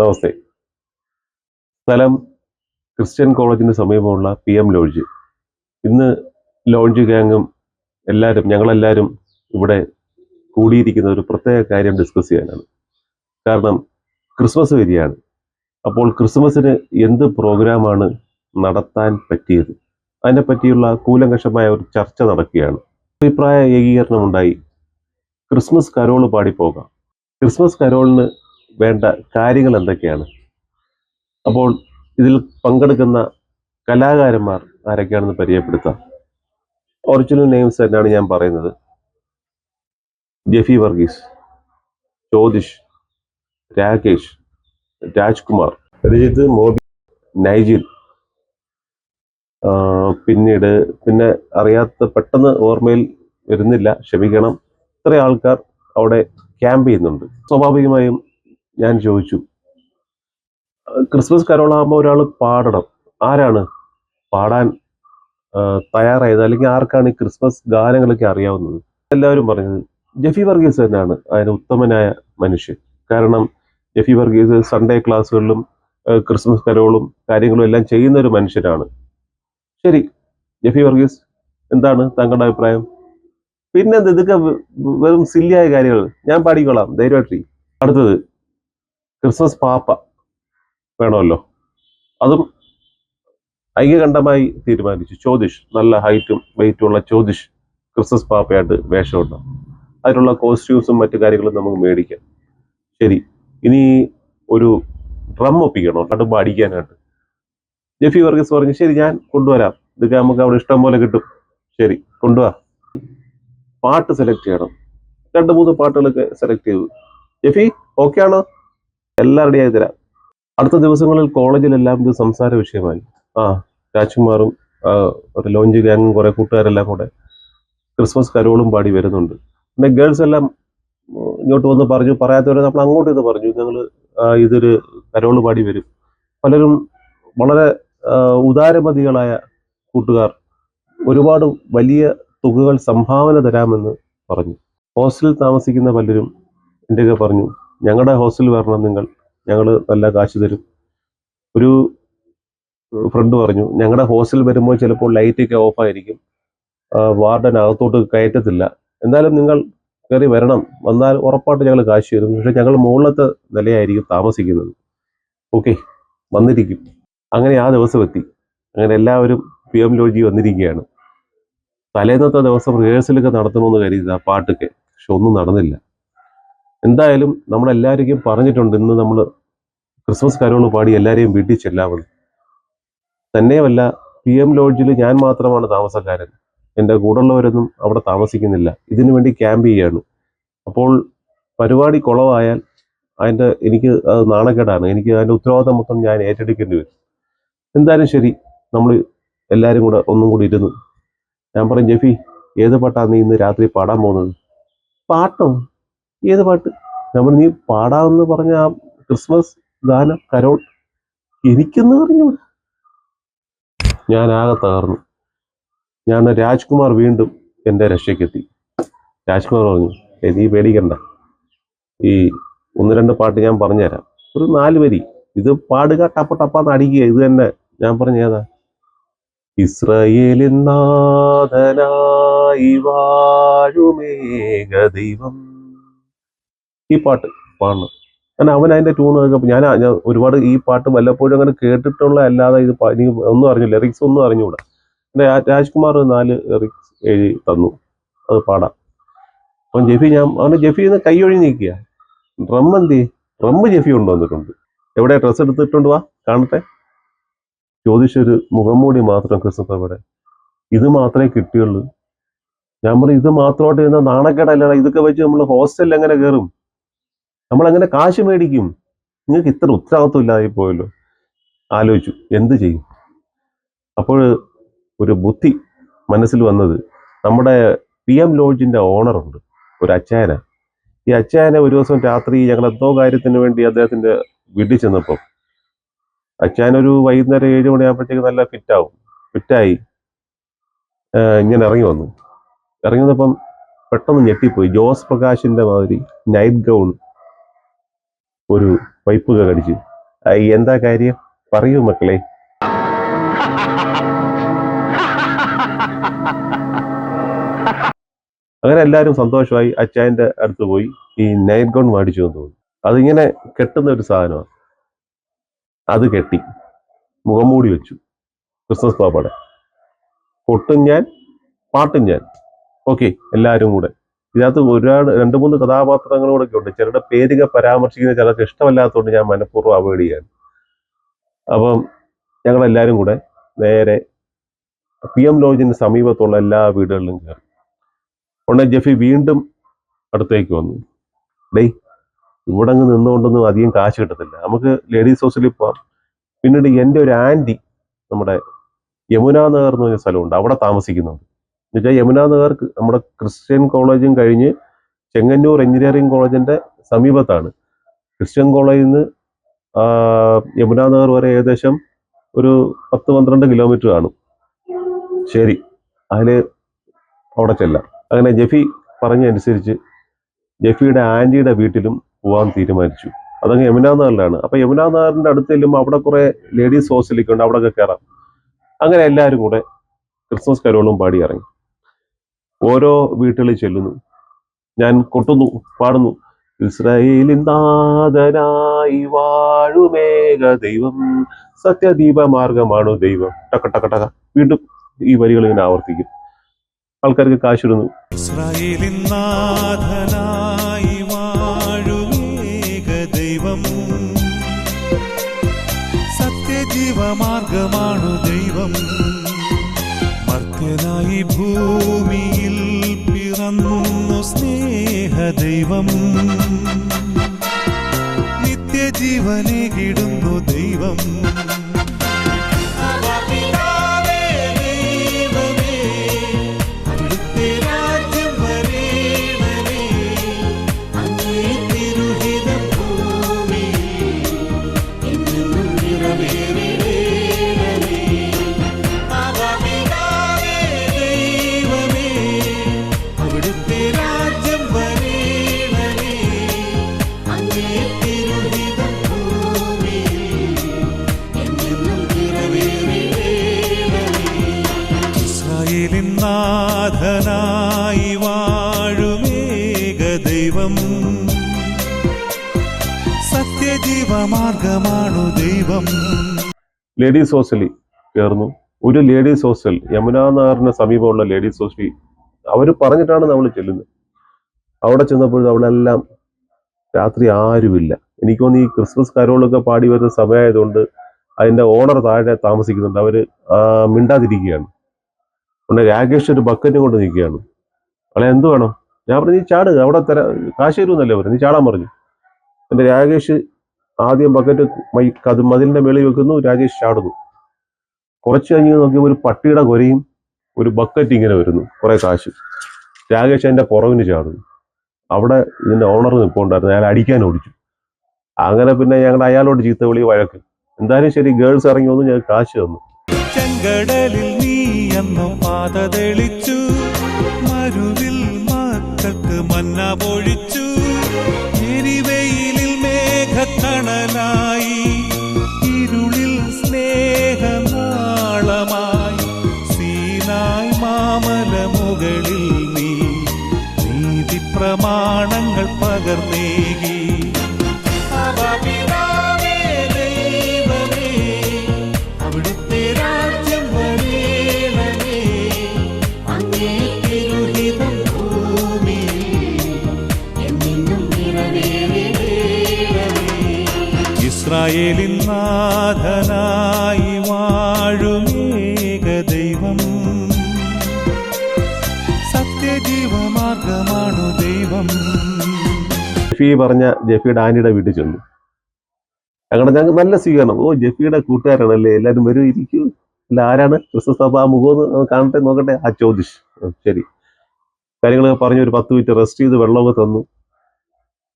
നമസ്തേ. സ്ഥലം ക്രിസ്ത്യൻ കോളേജിന് സമീപമുള്ള പി എം ലോഡ്ജ്. ഇന്ന് ലോഡ്ജ് ഗാങ്ങും എല്ലാവരും ഞങ്ങളെല്ലാവരും ഇവിടെ കൂടിയിരിക്കുന്ന ഒരു പ്രത്യേക കാര്യം ഡിസ്കസ് ചെയ്യാനാണ്. കാരണം ക്രിസ്മസ് വരികയാണ് അപ്പോൾ ക്രിസ്മസിന് എന്ത് പ്രോഗ്രാമാണ് നടത്താൻ പറ്റിയത്? അതിനെപ്പറ്റിയുള്ള കൂലങ്കഷമായ ഒരു ചർച്ച നടക്കുകയാണ്. അഭിപ്രായ ഏകീകരണം ഉണ്ടായി ക്രിസ്മസ് കരോൾ പാടിപ്പോകാം. ക്രിസ്മസ് കരോളിന് വേണ്ട കാര്യങ്ങൾ എന്തൊക്കെയാണ് അപ്പോൾ ഇതിൽ പങ്കെടുക്കുന്ന കലാകാരന്മാർ ആരൊക്കെയാണെന്ന് പരിചയപ്പെടുത്താം. ഒറിജിനൽ നെയിംസ് തന്നെയാണ് ഞാൻ പറയുന്നത്. ജെഫി വർഗീസ് ജ്യോതിഷ് രാകേഷ് രാജ്കുമാർ രജിത്ത് മോബി നൈജിൽ. പിന്നീട് പിന്നെ അറിയാത്ത പെട്ടെന്ന് ഓർമ്മയിൽ വരുന്നില്ല. ക്ഷമിക്കണം. ഇത്ര ആൾക്കാർ അവിടെ ക്യാമ്പ് ചെയ്യുന്നുണ്ട്. സ്വാഭാവികമായും ഞാൻ ചോദിച്ചു ക്രിസ്മസ് കരോളാകുമ്പോൾ ഒരാൾ പാടണം. ആരാണ്? പാടാൻ തയ്യാറായത്? അല്ലെങ്കിൽ ആർക്കാണ് ഈ ക്രിസ്മസ് ഗാനങ്ങളൊക്കെ അറിയാവുന്നത്? എല്ലാവരും പറഞ്ഞത് ജെഫി വർഗീസ് തന്നെയാണ് അതിന് ഉത്തമനായ മനുഷ്യൻ. കാരണം ജെഫി വർഗീസ് സൺഡേ ക്ലാസ്സുകളിലും ക്രിസ്മസ് കരോളും കാര്യങ്ങളും എല്ലാം ചെയ്യുന്ന ഒരു മനുഷ്യനാണ്. ശരി ജെഫി വർഗീസ് എന്താണ് താങ്കളുടെ അഭിപ്രായം? പിന്നെ ഇതൊക്കെ വെറും സില്ലിയായ കാര്യങ്ങൾ. ഞാൻ പാടിക്കോളാം ധൈര്യമായിട്ട് അടുത്തത് ക്രിസ്മസ് പാപ്പ വേണമല്ലോ. അതും ഐക്യകണ്ഠമായി തീരുമാനിച്ചു. ചോദിഷ് നല്ല ഹൈറ്റും വെയിറ്റും ഉള്ള ചോദിഷ് ക്രിസ്മസ് പാപ്പയായിട്ട് വേഷമുണ്ട് അതിനുള്ള കോസ്റ്റ്യൂംസും മറ്റു കാര്യങ്ങളും നമുക്ക് മേടിക്കാം. ശരി ഇനി ഒരു ഡ്രം ഒപ്പിക്കണോ അടുപ്പ് അടിക്കാനായിട്ട് ജെഫി വർഗീസ് പറഞ്ഞു ശരി ഞാൻ കൊണ്ടുവരാം. ഇതൊക്കെ നമുക്ക് അവിടെ ഇഷ്ടം പോലെ കിട്ടും. ശരി കൊണ്ടുവാ. പാട്ട് സെലക്ട് ചെയ്യണം. രണ്ട് മൂന്ന് പാട്ടുകളൊക്കെ സെലക്ട് ചെയ്തു. ജെഫി ഓക്കെ ആണോ? എല്ലാം റെഡി ആയി തരാം. അടുത്ത ദിവസങ്ങളിൽ കോളേജിലെല്ലാം ഇത് സംസാര വിഷയമായി. ആ രാജ്കുമാറും ഒരു ലോഞ്ച് ഗ്യാങ്ങും കുറേ കൂട്ടുകാരെല്ലാം കൂടെ ക്രിസ്മസ് കരോളും പാടി വരുന്നുണ്ട്. പിന്നെ ഗേൾസ് എല്ലാം ഇങ്ങോട്ട് വന്ന് പറഞ്ഞു പറയാത്തവരെ നമ്മൾ അങ്ങോട്ട് ഇത് പറഞ്ഞു ഞങ്ങൾ ഇതൊരു കരോൾ പാടി വരും. പലരും വളരെ ഉദാരമതികളായ കൂട്ടുകാർ ഒരുപാട് വലിയ തുകകൾ സംഭാവന തരാമെന്ന് പറഞ്ഞു. ഹോസ്റ്റലിൽ താമസിക്കുന്ന പലരും എന്റെയൊക്കെ പറഞ്ഞു ഞങ്ങളുടെ ഹോസ്റ്റലിൽ വരണം നിങ്ങൾ. ഞങ്ങൾ നല്ല കാശ് തരും. ഒരു ഫ്രണ്ട് പറഞ്ഞു ഞങ്ങളുടെ ഹോസ്റ്റലിൽ വരുമ്പോൾ ചിലപ്പോൾ ലൈറ്റൊക്കെ ഓഫായിരിക്കും വാർഡൻ അകത്തോട്ട് കയറ്റത്തില്ല. എന്തായാലും നിങ്ങൾ കയറി വരണം. വന്നാൽ ഉറപ്പായിട്ട് ഞങ്ങൾ കാശ് തരും. പക്ഷേ ഞങ്ങൾ മുകളിലത്തെ നിലയായിരിക്കും താമസിക്കുന്നത്. ഓക്കെ വന്നിരിക്കും. അങ്ങനെ ആ ദിവസം എത്തി. അങ്ങനെ എല്ലാവരും പി എം ലോജി വന്നിരിക്കുകയാണ്. തലേന്നത്തെ ദിവസം റിഹേഴ്സലൊക്കെ നടത്തണമെന്ന് കരുതി ആ പാട്ടൊക്കെ. പക്ഷെ ഒന്നും നടന്നില്ല. എന്തായാലും നമ്മളെല്ലാവരെയും പറഞ്ഞിട്ടുണ്ട് ഇന്ന് നമ്മൾ ക്രിസ്മസ് കരോൾ പാടി എല്ലാവരെയും വീട്ടിൽ ചെല്ലാമെന്ന് തന്നെയുമല്ല പി എം ലോഡ്ജിൽ ഞാൻ മാത്രമാണ് താമസക്കാരൻ. എന്റെ കൂടുള്ളവരൊന്നും അവിടെ താമസിക്കുന്നില്ല. ഇതിനു വേണ്ടി ക്യാമ്പ് ചെയ്യാണ് അപ്പോൾ പരിപാടി കുളവായാൽ അതിന്റെ എനിക്ക് അത് നാണക്കേടാണ്. എനിക്ക് അതിന്റെ ഉത്തരവാദിത്തം മൊത്തം ഞാൻ ഏറ്റെടുക്കേണ്ടി വരും. എന്തായാലും ശരി നമ്മൾ എല്ലാവരും കൂടെ ഒന്നും കൂടി ഇരുന്നു. ഞാൻ പറയും ജെഫി ഏത് പാട്ടാണ് നീ ഇന്ന് രാത്രി പാടാൻ പോകുന്നത്? പാട്ടോ ഏത് പാട്ട്? നമ്മൾ നീ പാടാമെന്ന് പറഞ്ഞ ആ ക്രിസ്മസ് ഗാനം കരോൾ എനിക്കെന്ന് പറഞ്ഞു ഞാൻ ആകെ തകർന്നു. ഞാൻ രാജ്കുമാർ വീണ്ടും എന്റെ രക്ഷയ്ക്കെത്തി. രാജ്കുമാർ പറഞ്ഞു "ഏയ് നീ പേടിക്കണ്ട. ഈ ഒന്ന് രണ്ട് പാട്ട് ഞാൻ പറഞ്ഞുതരാം. ഒരു നാല് വരി. ഇത് പാടുക ടപ്പ ടപ്പാന്ന് അടിക്കുക. ഇത് തന്നെ ഞാൻ പറഞ്ഞ ഏതാ? ഇസ്രയേലിൻ നാഥനായി ദൈവം. ഈ പാട്ട് പാടണം കാരണം അവൻ അതിന്റെ ട്യൂൺ കേൾക്കുമ്പോൾ ഞാൻ ഞാൻ ഒരുപാട് ഈ പാട്ട് വല്ലപ്പോഴും അങ്ങനെ കേട്ടിട്ടുള്ള അല്ലാതെ ഇത് ഒന്നും അറിഞ്ഞു ലിറിക്സ് ഒന്നും അറിഞ്ഞുകൂടാ. രാ- രാജ്കുമാർ നാല് ലിറിക്സ് എഴുതി തന്നു. അത് പാടാം. അപ്പം ജെഫി ഞാൻ അവന് ജെഫി നിന്ന് കൈ ഒഴി നീക്കുക ഡ്രം എന്തി? ഡ്രം ജെഫി കൊണ്ടുവന്നിട്ടുണ്ട്. എവിടെ? ഡ്രസ്സ് എടുത്തിട്ടുണ്ട് വാ കാണട്ടെ. ചോദിച്ചൊരു മുഖംമൂടി മാത്രം ക്രിസ്മസ് അവിടെ. ഇത് മാത്രമേ കിട്ടിയുള്ളൂ. ഞാൻ പറഞ്ഞു ഇത് മാത്രമായിട്ട് ഇരുന്ന നാണക്കേടല്ലടാ ഇതൊക്കെ വെച്ച് നമ്മൾ ഹോസ്റ്റലിൽ എങ്ങനെ കയറും? നമ്മൾ അങ്ങനെ കാശ് മേടിക്കും. നിങ്ങൾക്ക് ഇത്ര ഉത്തരവാദിത്വം ഇല്ലാതെ പോയല്ലോ. ആലോചിച്ചു എന്ത് ചെയ്യും? അപ്പോൾ ഒരു ബുദ്ധി മനസ്സിൽ വന്നത് നമ്മുടെ പി എം ലോഡ്ജിന്റെ ഓണറുണ്ട് ഒരു അച്ചായന ഈ അച്ചായനെ ഒരു ദിവസം രാത്രി ഞങ്ങൾ എന്തോ കാര്യത്തിന് വേണ്ടി അദ്ദേഹത്തിന്റെ വീട്ടിൽ ചെന്നപ്പോൾ അച്ചായൻ ഒരു വൈകുന്നേരം ഏഴ് മണിയാകുമ്പോഴത്തേക്ക് നല്ല ഫിറ്റാവും. ഫിറ്റായി ഇങ്ങനെ ഇറങ്ങി വന്നു. ഇറങ്ങി വന്നപ്പം പെട്ടെന്ന് ഞെട്ടിപ്പോയി. ജോസ് പ്രകാശിന്റെ മാതിരി നൈറ്റ് ഗൗൺ ഒരു പൈപ്പ് കടിച്ച്. എന്താ കാര്യം? പറയൂ മക്കളെ. അങ്ങനെ എല്ലാവരും സന്തോഷമായി അച്ചായന്റെ അടുത്ത് പോയി. ഈ നൈറ്റ് ഗൗൺ മേടിച്ചു എന്ന് തോന്നുന്നു. അതിങ്ങനെ കെട്ടുന്ന ഒരു സാധനമാണ്. അത് കെട്ടി മുഖം മൂടി വെച്ചു. ക്രിസ്മസ് പാപ്പയുടെ കൊട്ടും ഞാൻ പാട്ടും ഞാൻ. ഓക്കെ എല്ലാവരും കൂടെ. ഇതിനകത്ത് ഒരുപാട് രണ്ട് മൂന്ന് കഥാപാത്രങ്ങളും കൂടെ ഒക്കെ ഉണ്ട് ചിലരുടെ പേരുകൾ പരാമർശിക്കുന്ന ചിലർക്ക് ഇഷ്ടമല്ലാത്തതുകൊണ്ട് ഞാൻ മനഃപൂർവം അവോയ്ഡ് ചെയ്യാൻ അപ്പം ഞങ്ങളെല്ലാവരും കൂടെ നേരെ പി എം ലോജിന് സമീപത്തുള്ള എല്ലാ വീടുകളിലും കയറി. ഉടനെ ജെഫി വീണ്ടും അടുത്തേക്ക് വന്നു. ഡേയ് ഇവിടെ അങ്ങ് നിന്നുകൊണ്ടൊന്നും അധികം കാശ് കിട്ടത്തില്ല. നമുക്ക് ലേഡീസ് ഹൗസിൽ പോവാം. പിന്നീട് എന്റെ ഒരു ആന്റി നമ്മുടെ യമുന നഗർ എന്ന് പറഞ്ഞ സ്ഥലമുണ്ട്. അവിടെ താമസിക്കുന്നുണ്ട്. എന്നുവെച്ചാൽ യമുന നഗർ നമ്മുടെ ക്രിസ്ത്യൻ കോളേജും കഴിഞ്ഞ് ചെങ്ങന്നൂർ എഞ്ചിനീയറിംഗ് കോളേജിന്റെ സമീപത്താണ്. ക്രിസ്ത്യൻ കോളേജിൽ നിന്ന് യമുന നഗർ വരെ ഏകദേശം ഒരു പത്ത് പന്ത്രണ്ട് കിലോമീറ്റർ കാണും. ശരി അതിൽ അവിടെ ചെല്ലാം. അങ്ങനെ ജെഫി പറഞ്ഞനുസരിച്ച് ജെഫിയുടെ ആന്റിയുടെ വീട്ടിലും പോകാൻ തീരുമാനിച്ചു. അതങ്ങ് യമുനാ നഗറിലാണ്. അപ്പോൾ യമുനാ നഗറിന്റെ അടുത്ത് ചെല്ലുമ്പോൾ അവിടെ കുറേ ലേഡീസ് ഹോസ്റ്റലൊക്കെ ഉണ്ട് അവിടെയൊക്കെ കയറാം അങ്ങനെ എല്ലാവരും കൂടെ ക്രിസ്മസ് കരോളും പാടി ഇറങ്ങി. ഓരോ വീട്ടിൽ ചെല്ലുന്നു. ഞാൻ കൊട്ടുന്നു പാടുന്നു. ഇസ്രായേലിൻ നാഥനായി വാഴുമേഘ ദൈവം. സത്യദീപമാർഗമാണു ദൈവം. ടക്ക ടക്ക ടക്ക വീണ്ടും ഈ വരികൾ ഇങ്ങനെ ആവർത്തിക്കും. ആൾക്കാർക്ക് കാശിടുന്നു. ഇസ്രായേലിൻ നാഥനായി വാഴുമേക ദൈവം. സത്യജീവമാർഗമാണു ദൈവം. മർത്യനായി ഭൂമിയിൽ പിറന്നു സ്നേഹ ദൈവം നിത്യജീവനെ കിടുന്നു ദൈവം. ലേഡീസ് ഹോസ്റ്റലിൽ കയറുന്നു. ഒരു ലേഡീസ് ഹോസ്റ്റൽ യമുനാ നഗറിന് സമീപമുള്ള ലേഡീസ് ഹോസ്റ്റലിൽ അവർ പറഞ്ഞിട്ടാണ് നമ്മൾ ചെല്ലുന്നത്. അവിടെ ചെന്നപ്പോൾ അവിടെ എല്ലാം രാത്രി ആരുമില്ല. എനിക്ക് തോന്നുന്നു ഈ ക്രിസ്മസ് കരോളൊക്കെ പാടി വരുന്ന സമയമായതുകൊണ്ട് അതിന്റെ ഓണർ താഴെ താമസിക്കുന്നുണ്ട്. അവർ മിണ്ടാതിരിക്കുകയാണ്. ഉടനെ രാകേഷ് ഒരു ബക്കറ്റും കൊണ്ട് നിൽക്കുകയാണ്. അവളെ എന്ത് വേണം? ഞാൻ പറഞ്ഞു നീ ചാട് അവിടെ തരാ കാശ് തരുമെന്നല്ലേ പറഞ്ഞു നീ ചാടാൻ പറഞ്ഞു. എന്റെ രാകേഷ് ആദ്യം ബക്കറ്റ് മൈ അത് മതിലിന്റെ മേളിൽ വെക്കുന്നു രാജേഷ് ചാടുന്നു. കുറച്ച് കഴിഞ്ഞ് നോക്കിയപ്പോൾ ഒരു പട്ടിയുടെ കൊരയും ഒരു ബക്കറ്റ് ഇങ്ങനെ വരുന്നു കുറേ കാശ്. രാകേഷ് അതിന്റെ പുറകിന് ചാടുന്നു. അവിടെ ഇതിന്റെ ഓണർ നിൽപ്പുണ്ടായിരുന്നു അയാൾ അടിക്കാൻ ഓടിച്ചു. അങ്ങനെ പിന്നെ ഞങ്ങൾ അയാളോട് ചീത്ത വിളി വഴക്ക്. എന്തായാലും ശരി ഗേൾസ് ഇറങ്ങി വന്നു ഞങ്ങൾ കാശ് തന്നു. ചെങ്കടലിൽ നീ മരുവിൽ മക്കൾക്ക് മന്ന പൊഴിച്ചു. മേഘക്കണലായി ഇരുളിൽ സ്നേഹനാളമായി സീനായി മാമല മുകളിൽ നീ നീതി പ്രമാണങ്ങൾ പകർന്നേകി ഇസ്രായേലിൻ നാഥനായി വാഴുമേക ദൈവം. സത്യജീവമാർഗമാണു ദൈവം. ജെഫി പറഞ്ഞ ജെഫിയുടെ ആനിയുടെ വീട്ടിൽ ചെന്നു. അങ്ങനെ ഞങ്ങൾക്ക് നല്ല സ്വീകരണം. ഓ ജെഫിയുടെ കൂട്ടുകാരാണല്ലേ? എല്ലാവരും വരും ഇരിക്കൂ. അല്ല ആരാണ്? ക്രിസ്മസ് അപ്പൊ ആ മുഖം ഒന്ന് കാണട്ടെ നോക്കട്ടെ. ആ ചോദിച്ച്. ശരി. കാര്യങ്ങളൊക്കെ പറഞ്ഞ് ഒരു പത്ത് മിനിറ്റ് റെസ്റ്റ് ചെയ്ത് വെള്ളമൊക്കെ തന്നു.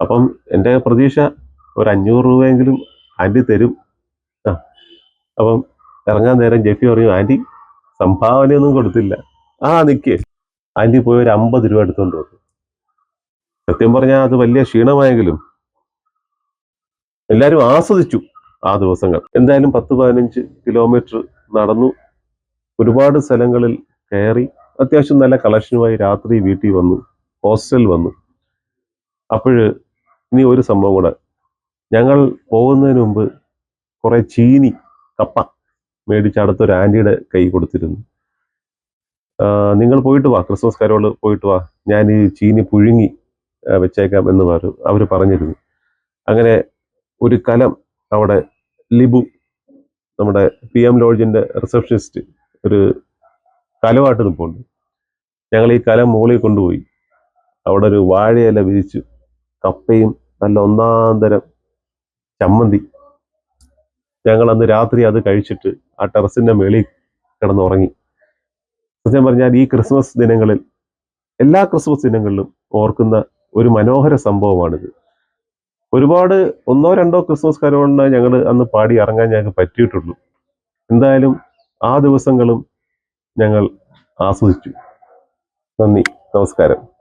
അപ്പം എന്റെ പ്രതീക്ഷ ഒരു അഞ്ഞൂറ് രൂപയെങ്കിലും ആന്റി തരും. ആ. അപ്പം ഇറങ്ങാൻ നേരം ജെഫി പറഞ്ഞു ആന്റി സംഭാവനയൊന്നും കൊടുത്തില്ല. ആ നിൽക്കേ ആന്റി പോയി ഒരു അമ്പത് രൂപ എടുത്തുകൊണ്ട് വന്നു. സത്യം പറഞ്ഞാൽ അത് വലിയ ക്ഷീണമായെങ്കിലും എല്ലാവരും ആസ്വദിച്ചു ആ ദിവസങ്ങൾ. എന്തായാലും പത്ത് പതിനഞ്ച് കിലോമീറ്റർ നടന്നു. ഒരുപാട് സ്ഥലങ്ങളിൽ കയറി അത്യാവശ്യം നല്ല കളക്ഷനുമായി രാത്രി വീട്ടിൽ വന്നു ഹോസ്റ്റലിൽ വന്നു. അപ്പോഴ് ഇനി ഒരു സംഭവം കൂടെ ഞങ്ങൾ പോകുന്നതിന് മുമ്പ് കുറേ ചീനി കപ്പ മേടിച്ച് അടുത്തൊരു ആന്റിയുടെ കൈ കൊടുത്തിരുന്നു. നിങ്ങൾ പോയിട്ട് വാ ക്രിസ്മസ് കരോൾ പോയിട്ട് വാ. ഞാൻ ഈ ചീനി പുഴുങ്ങി വെച്ചേക്കാം എന്ന് പറഞ്ഞു അവർ പറഞ്ഞിരുന്നു. അങ്ങനെ ഒരു കലം അവിടെ ലിബു നമ്മുടെ പി എം ലോഡ്ജിന്റെ റിസപ്ഷനിസ്റ്റ് ഒരു കലമായിട്ട് നിൽപ്പുണ്ട് ഞങ്ങൾ ഈ കലം മുകളിൽ കൊണ്ടുപോയി. അവിടെ ഒരു വാഴയില വിരിച്ചു കപ്പയും നല്ല ഒന്നാന്തരം ചമ്മന്തി. ഞങ്ങൾ അന്ന് രാത്രി അത് കഴിച്ചിട്ട് ആ ടെറസിന്റെ മേളിൽ കിടന്നുറങ്ങി. സത്യം പറഞ്ഞാൽ ഈ ക്രിസ്മസ് ദിനങ്ങളിൽ എല്ലാ ക്രിസ്മസ് ദിനങ്ങളിലും ഓർക്കുന്ന ഒരു മനോഹര സംഭവമാണിത്. ഒരുപാട് ഒന്നോ രണ്ടോ ക്രിസ്മസ് കരോളിന് ഞങ്ങൾ അന്ന് പാടി ഇറങ്ങാൻ ഞങ്ങൾക്ക് പറ്റിയിട്ടുള്ളൂ. എന്തായാലും ആ ദിവസങ്ങളും ഞങ്ങൾ ആസ്വദിച്ചു. നന്ദി. നമസ്കാരം.